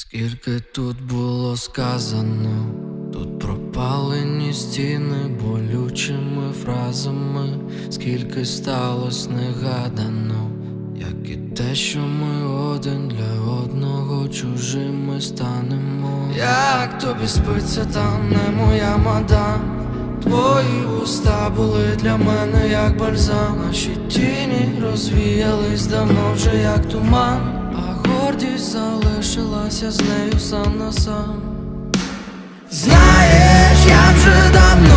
Скільки тут було сказано, тут пропалені стіни болючими фразами, скільки сталося негадано, як і те, що ми один для одного чужими станемо. Як тобі спиться, там не моя мадам. Твої уста були для мене як бальзам Наші тіні розвіялись давно вже як туман, а гордість залишилася з нею сам на сам. Знаєш, я вже давно